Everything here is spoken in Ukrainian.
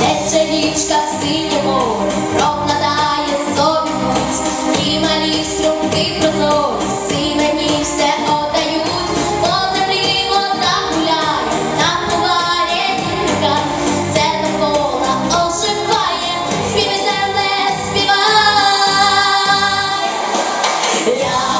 тече річка синє прокладає собі путь, струмки прозорі, сина ні все отдають, по вода гуляє, на поварі це довкола оживає, співай земле, співай. Я